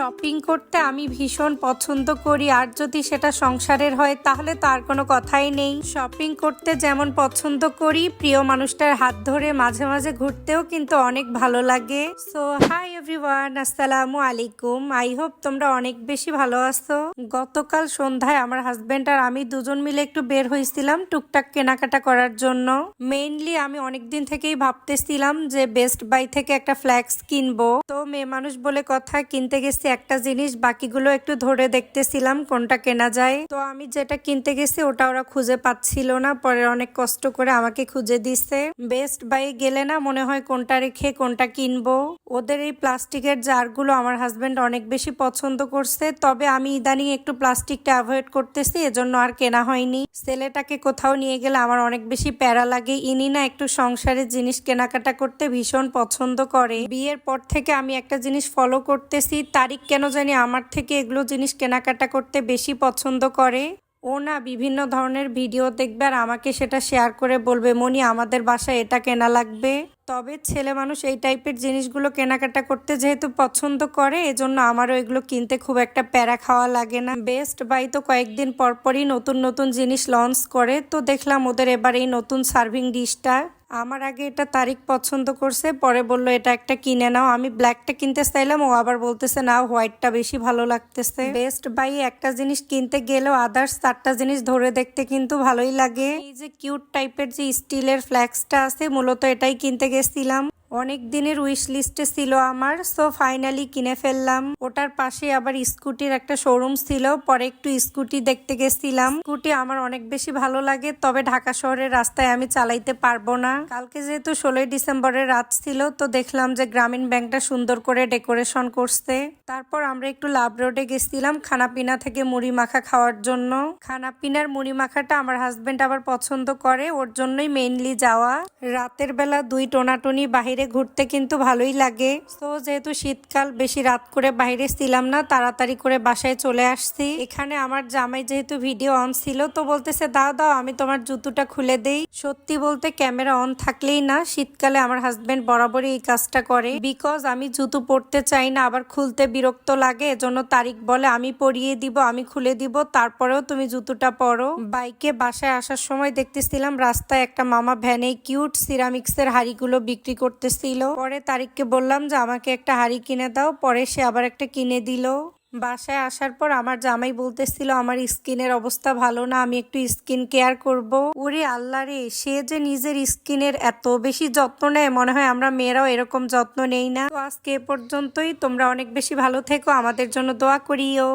Shopping করতে আমি ভীষণ পছন্দ করি, আর যদি সেটা সংসারের হয়, তাহলে তার কোনো কথাই নেই। শপিং করতে যেমন পছন্দ করি, প্রিয় মানুষটার হাত ধরে মাঝে মাঝে ঘুরতেও কিন্তু অনেক ভালো লাগে। সো হাই এভরিওয়ান আসসালামু আলাইকুম। আই হোপ তোমরা অনেক বেশি ভালো আছো। গতকাল সন্ধ্যায় আমার হাজবেন্ড আর আমি দুজন মিলে একটু বের হয়েছিলাম টুকটাক কেনাকাটা করার জন্য। মেইনলি আমি অনেকদিন থেকেই ভাবতেছিলাম যে বেস্ট বাই থেকে একটা ফ্ল্যাক্স কিনবো। তো মেয়ে মানুষ বলে কথা, কিনতে গেছি একটা জিনিস বাকিগুলো একটু ধরে দেখতেছিলাম, কোনটা কেনা যায়। তো আমি যেটা কিনতে গেছি ওটা ওরা খুঁজে পাচ্ছিল না, পরে অনেক কষ্ট করে আমাকে খুঁজে দিছে। বেস্ট বাই গেলে না মনে হয় কোনটা রেখে কোনটা কিনবো। ওদের এই প্লাস্টিকের জারগুলো আমার হাজবেন্ড অনেক বেশি পছন্দ করছে, তবে আমি ইদানিং একটু প্লাস্টিকটা অ্যাভয়েড করতেছি, এজন্য আর কেনা হয়নি। ছেলেটাকে কোথাও নিয়ে গেলে আমার অনেক বেশি প্যারা লাগে, ইনি না একটু সংসারের জিনিস কেনাকাটা করতে ভীষণ পছন্দ করে। বিয়ের পর থেকে আমি একটা জিনিস ফলো করতেছি তারিখ কেন জানি আমার থেকে এগুলো জিনিস কেনাকাটা করতে বেশি পছন্দ করে। ও না বিভিন্ন ধরনের ভিডিও দেখবে আর আমাকে সেটা শেয়ার করে বলবে মনি আমাদের বাসায় এটা কেনা লাগবে। তবে ছেলে মানুষ এই টাইপের জিনিসগুলো কেনাকাটা করতে যেহেতু পছন্দ করে, এজন্য আমারও এগুলো কিনতে খুব একটা প্যারা খাওয়া লাগে না। বেস্ট বাই তো কয়েকদিন পরপরই নতুন নতুন জিনিস লঞ্চ করে, তো দেখলাম ওদের এবার এই নতুন সার্ভিং ডিশটা। আমার আগে এটা তারিখ পছন্দ করছে, পরে বলল, এটা একটা কিনে নাও। আমি ব্ল্যাকটা কিনতে চাইলাম, ও আবার বলতেছে, না হোয়াইটটা বেশি ভালো লাগতেছে। বেস্ট বাই একটা জিনিস কিনতে গেলেও আদার্স চারটা জিনিস ধরে দেখতে কিন্তু ভালোই লাগে। এই যে কিউট টাইপের যে স্টিলের ফ্ল্যাক্সটা আছে, মূলত এটাই কিনতে গেছিলাম। অনেক দিনের উইশ লিস্টে ছিল আমার সো ফাইনালি কিনে ফেললাম। ওটার পাশে আবার স্কুটির একটা শোরুম ছিল, পরে একটু স্কুটি দেখতে গেছিলাম। স্কুটি আমার অনেক বেশি ভালো লাগে, তবে ঢাকা শহরের রাস্তায় আমি চালাইতে পারব না। কালকে যেহেতু ষোলোই ডিসেম্বরের রাত ছিল, তো দেখলাম যে গ্রামীণ ব্যাংকটা সুন্দর করে ডেকোরেশন করছে। তারপর আমরা একটু লাভ রোডে গেছিলাম, খানাপিনা থেকে মুড়ি মাখা খাওয়ার জন্য। খানাপিনার মুড়ি মাখাটা আমার হাজবেন্ড আবার পছন্দ করে, ওর জন্যই মেইনলি যাওয়া। রাতের বেলা দুই টোনাটুনি বাহিরে ঘুরতে কিন্তু ভালোই লাগে। তো যেহেতু শীতকাল, বেশি রাত করে বাইরে ছিলাম না, তাড়াতাড়ি করে বাসায় চলে আসছি। এখানে আমার জামাই যেহেতু ভিডিও অন ছিল, তো বলতেছে, দাও দাও, আমি তোমার জুতোটা খুলে দেই। সত্যি বলতে ক্যামেরা অন থাকলেই না, শীতকালে আমার হাজবেন্ড বরাবরই এই কাজটা করে। বিকজ আমি জুতো পরতে চাই না, আবার খুলতে বিরক্ত লাগে, এজন্য তারিখ বলে, আমি পরিয়ে দিব, আমি খুলে দিব, তারপরেও তুমি জুতোটা পরো। বাইকে বাসায় আসার সময় দেখতেছিলাম, রাস্তায় একটা মামা ভ্যানে কিউট সিরামিক্সের হাড়িগুলো বিক্রি করতেছিল পরে তারিখকে বললাম যে, আমাকে একটা হাড়ি কিনে দাও। পরে সে আবার একটা কিনে দিল। বাসায় আসার পর আমার জামাই বলতেছিল, আমার স্কিনের অবস্থা ভালো না, আমি একটু স্কিন কেয়ার করব। ওরে আল্লাহ রে, সে যে নিজের স্কিনের এত বেশি যত্ন নেয়, মনে হয় আমরা মেয়েরাও এরকম যত্ন নেই না। তো আজকে এ পর্যন্তই। তোমরা অনেক বেশি ভালো থেকো। আমাদের জন্য দোয়া করিও।